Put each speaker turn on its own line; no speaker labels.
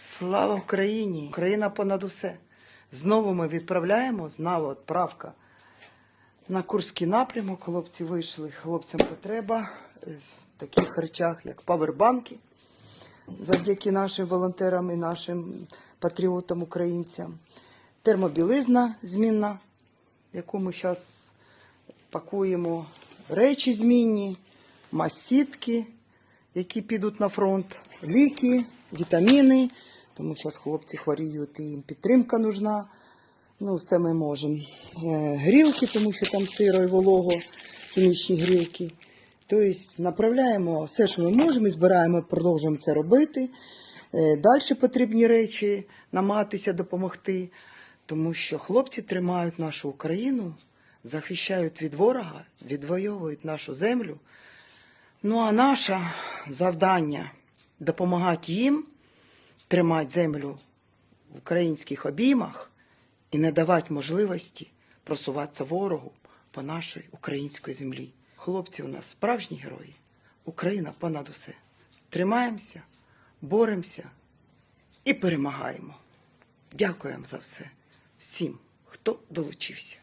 Слава Україні! Україна понад усе. Знову ми відправляємо, знала відправка на Курський напрямок. Хлопці вийшли, хлопцям потреба в таких речах, як павербанки, завдяки нашим волонтерам і нашим патріотам, українцям. Термобілизна змінна, яку ми зараз пакуємо, речі змінні, масітки, які підуть на фронт, ліки, вітаміни. Тому зараз хлопці хворіють і їм підтримка нужна. Ну, все ми можемо. Е, Грілки, тому що там сиро і волого, хімічні грілки. Тобто направляємо все, що ми можемо, і збираємо, продовжуємо це робити. Далі потрібні речі, намагатися допомогти, тому що хлопці тримають нашу Україну, захищають від ворога, відвоюють нашу землю. Ну а наше завдання допомагати їм тримати землю в українських обіймах і не давати можливості просуватися ворогу по нашій українській землі. Хлопці у нас справжні герої. Україна понад усе. Тримаємося, боремося і перемагаємо. Дякуємо за все всім, хто долучився.